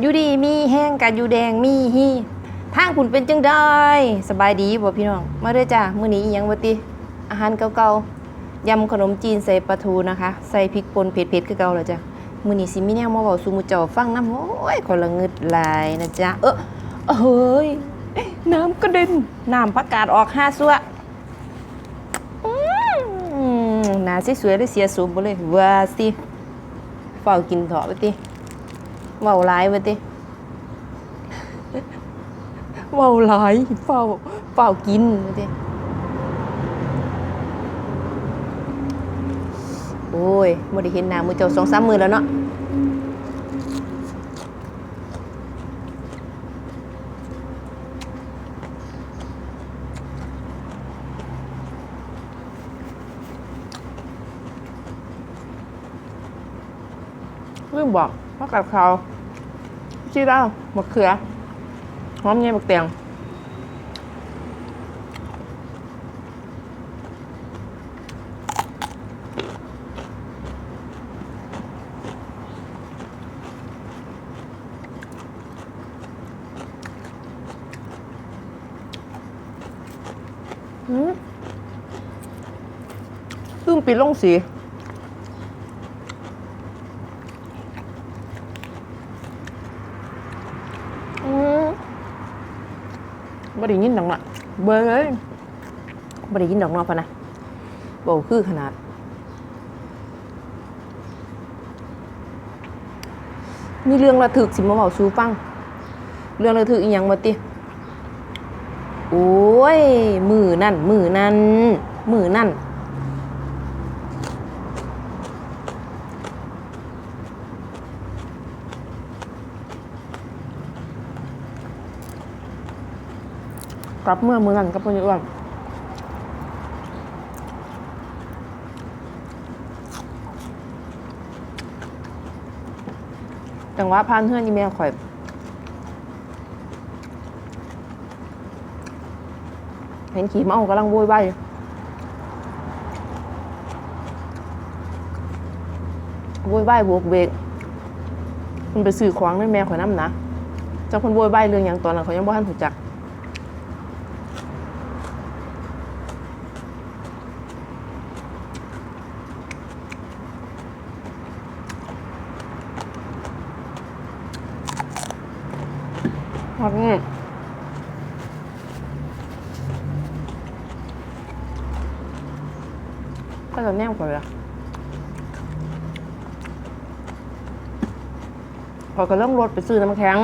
อยู่ดีมีแห้งกับอยู่แดงมีฮีทางคุณเป็นจังได้สบายดีบ่พี่น้องมาเด้อจ้ามื้อนี้อิหยังบ่ติอาหารเก่าๆยำขนมจีนใส่ปลาทูนะคะ ใส่พริกป่นเผ็ดๆคือเก่าแล้วจ้ะมื้อนี้สิมีแนวมาเว้าสู่หมู่เจ้าฟังนํโอ้ยคนละงึดหลายนะจ๊ะเออเฮ้ยน้ำกระเด็นน้ำประกาศออกห้าซัวหน้าสิสวยเลยเสียสูบบ่เลยว่าสิเฝ้ากินเถาะไปติ เว้าหลายไปติเว้าหลายเฝ้าเฝ้ากินไปติโอ้ยบ่ได้เห็นหน้ามือเจ้าสองสามมือแล้วเนาะลืมบอกว่ากับเขาว ชีดาวมะเขือหอมเงี้ยบักเตียงอืมลืมปิดลงสี อืมบ่ ได้ยินดอกเนาะเบอร์เลยบ่ได้ยินดอกเนาะพะนะเบ่คือขนาด มีเรื่องระทึกสิมาเบาสูฟัง เรื่องระทึกอีหยังบ่ติโอ้ย มือนั่น มือนั่น มือนั่น ลับเมื่อมือนั่นกับคนอ้วนจังหวะพานเพื่อนอีเมลข่อยเห็นขี่เมากำลังโวยวายอยู่โวยวายบวกเบรกมันไปสื่อขวางในแม่ข่อยน้ำนะเจ้าคนโวยวายเรื่องอย่างตอนนั้นเขายังบ่ทันถูกจัก หอดนี่ก็จะแนวกว่าเลยพอก็เริ่มรถไปซื้อน้ำแข็ง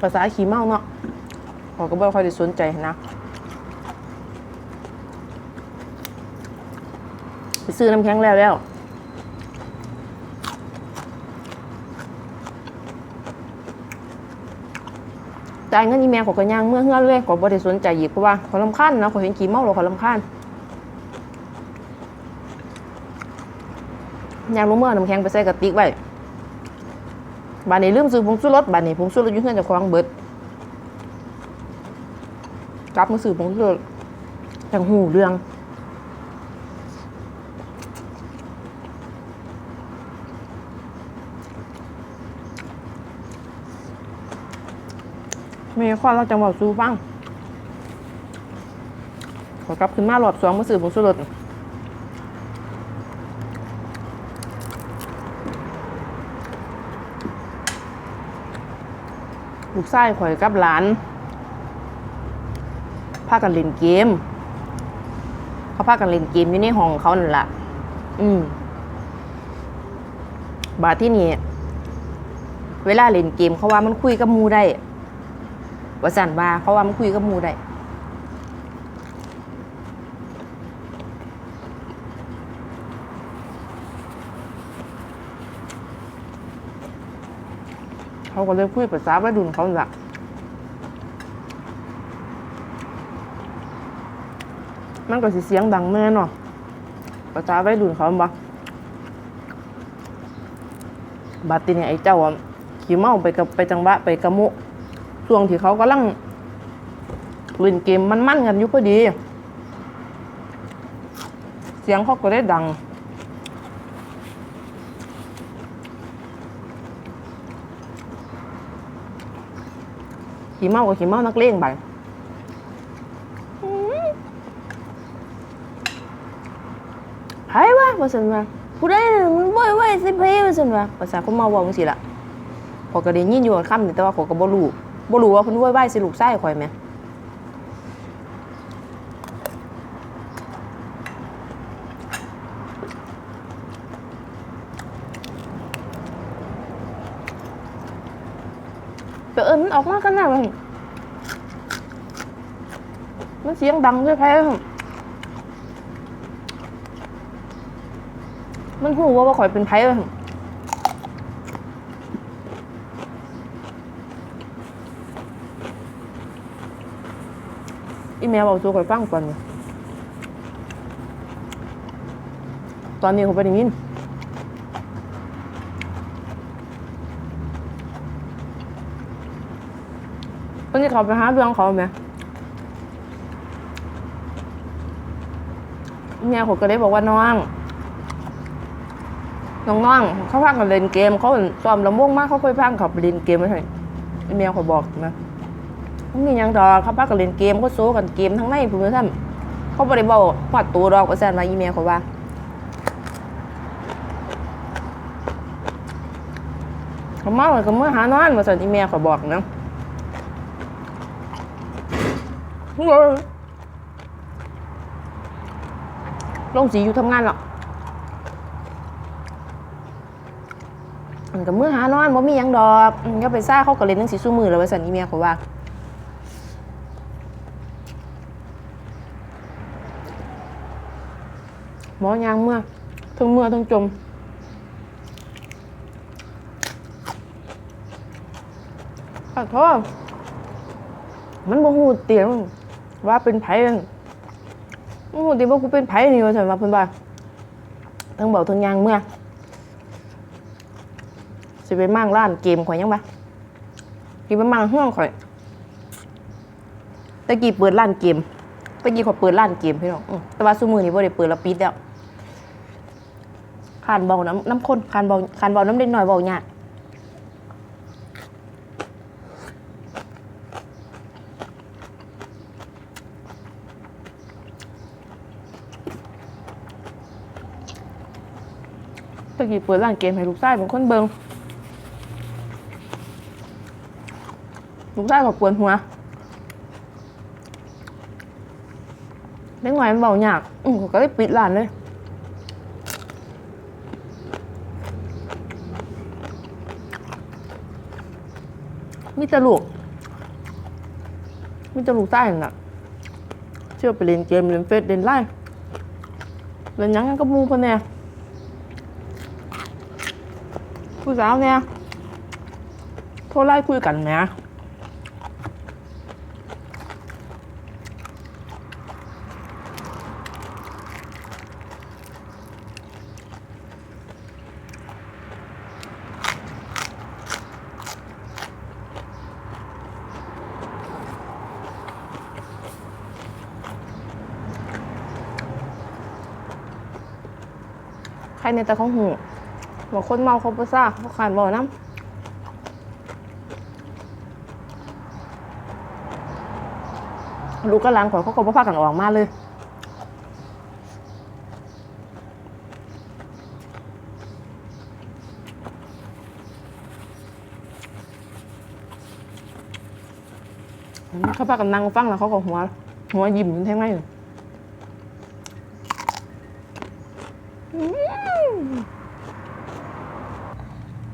ภาษาขี่เมาเนาะพอก็ไม่ค่อยได้สนใจนะไปซื้อน้ำแข็งแล้วแล้ว จ่ายเงินอีเมลขอยก็ย่างเมื่อเฮือนเลยขอยบ่ได้สนใจอีกเพราะว่าขอยลำคาญนะขอยเห็นกี่เมาแล้วขอยลำคาญย่างลงเมื่อน้ำแข็งไปใส่กระติกไว้บานนี้ลืมซื้อผงชูรสบานนี้ผงชูรสอยู่เฮือนเจ้าของเบิดกลับมาซื้อผงชูรสจังหูเรื่อง มีข้อเราจังหวะสู้ฟังขอกลับขึ้นมารอบสองมาสื่อผงสุรสลูกไส้ข่อยกับหลานพากันเล่นเกม เขาพากันเล่นเกมอยู่ในห้องเขานั่นแหละอืม บาที่นี่ เวลาเล่นเกมเขาว่ามันคุยกับมูได้ ว่าสันว่าเขาว่ามันคุยกับหมูได้เขาก็เลยคุยภาษาวัยรุ่นเขาล่ะมันก็สิเสียงดังแม่เนาะภาษาวัยรุ่นเขาบ่บัดทีนี้ไอ้เจ้าขี่เมาไปกับไปจังหวะไปกระมุ ช่วงที่เขากำลังเล่นเกมมันมั่นกันอยู่พอดี เสียงเขาก็ได้ดัง ขี่เมากับขี่เมานักเลงไปไอ้วะว่าสันว่าผู้ใดมึงบ่อยไว้สิเพย์ว่าสันว่าภาษาคนมาว่ามึงสิละขอกระเด็นยินอยู่กับคำแต่ว่าขอกระบ่ลูก บ่รู้ว่าเพิ่นว้อยไว้สิลูกชายข่อยแหมแต่เอิ้นมันออกมากันน่ะมันเสียงดังด้วยแพ้มันหูว่าว่าข่อยเป็นไผเอิ้ อีแม่บอกสู่ข่อยฟังก่อนตอนนี้เขาไปได้ยินเพิ่นจะเขาไปหาเรื่องเขาไหมเมียผมก็เลยบอกว่าน้องน้องน้องเขาพังกันเล่นเกม เขาซ้อมลำวงมากเขาเคยพังเขาไปเล่นเกมไม่ใช่เมียเขาบอกนะ มันมียังดอกเขาพักกันเล่นเกมเขาโซกันเกมทั้งในผมท่านเขาบริบอกพอดตัวดอกประสานมาอีเมียเขาว่าเขาเมาเลยก็เมื่อหานอนมาสั่นอีเมียเขาบอกนะลงสีอยู่ทำงานหรอกอันกับเมื่อหานอนบ่มียังดอกก็ไปซ่าเขาก็เล่นหนังสีสู้มือแล้วว่าสันอีเมียเขาว่า หมอยางเมื่อทั้งเมื่อทั้งจมขอโทษมันบ่ฮู้เตียงว่าเป็นไผมันบ่ฮู้เตียงว่ากูเป็นไผนี่ว่าซั่นว่าเพิ่นว่าทั้งเบาทั้งยางเมื่อสิไปมั่งร้านเกมข่อยยังบ่สิไปมั่งห้องข่อยตะกี้เปิดร้านเกม ตะกี้ข่อเปิดร้านเกมพี่น้องอื้อแต่ว่าซุมือนี้บ่ได้เปิดแล้วปิดแล้วคานเบาน้ำน้ำข้นคานเบาคานเบาน้ำเด็กหน้อยเบายากตะกี้เปิดร้านเกมให้ลูกชายเป็นคนเบิงลูกชายก็ปวดหัว เล็กน้อยมันเบาหยากอืมเขาก็เลยปิดร้านเลยมีแต่ลูกมีแต่ลูกใต้นั่นน่ะเชื่อไปเล่นเกมเล่นเฟซเล่นไลน์เล่นหยังกันกับหมูเพิ่นแน่ ผู้สาวเนี่ยโท รใครในแต่ของหูบอกคนเมาเขาประซ่าเขาขานบอกน้ำลูกกำลังขอยเขาก็บ่พากันออกมาเลยเขาพากันนั่งฟังแล้วเขาก็หัว หัวยิ้มแท่งไหนอยู่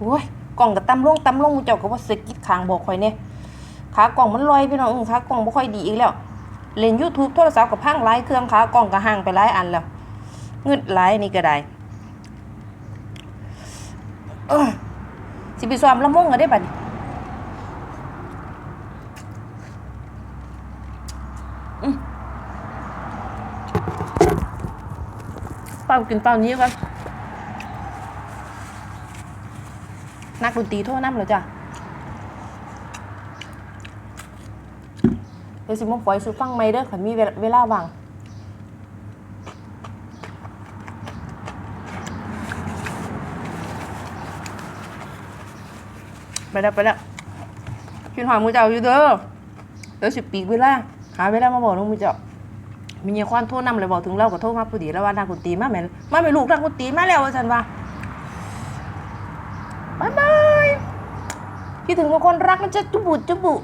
โอ้ย กล่องกับตำลงตำลงมูเจ้าก็ว่าสึกกิดขางบอกข่อยเนี่ยขากล่องมันลอยพี่น้องขากล่องบ่ค่อยดีอีกแล้ว เล่น YouTube โทรศัพท์กับพังหลายเครื่องขากล่องก็ห่างไปหลายอันแล้วเงึดหลายนี่ก็ได้สิไปซ้อมลำวงก็ได้บัดนี้เป้ากินเป้านี้ก่อน นักดนตรีทั่วน้ำเลยจ้ะเดี๋ยวสิมาปล่อยสูฟังไม่เด้อข่อยมีเวลาว่างไปแล้วไปแล้วกินหอยมูเจ้าอยู่เด้อเดี๋ยวสิปีกเวลาหาเวลามาบอกน้องมูเจ้ามีเงี้ยควานโทษนำเลยบอกถึงเล่ากับโทษมาพอดีแล้วว่านักดนตรีมาแม่มาไม่ลูกนักดนตรีมาแล้วว่าฉันว่าิดถึงคนรักนะจะจุบุจุบุ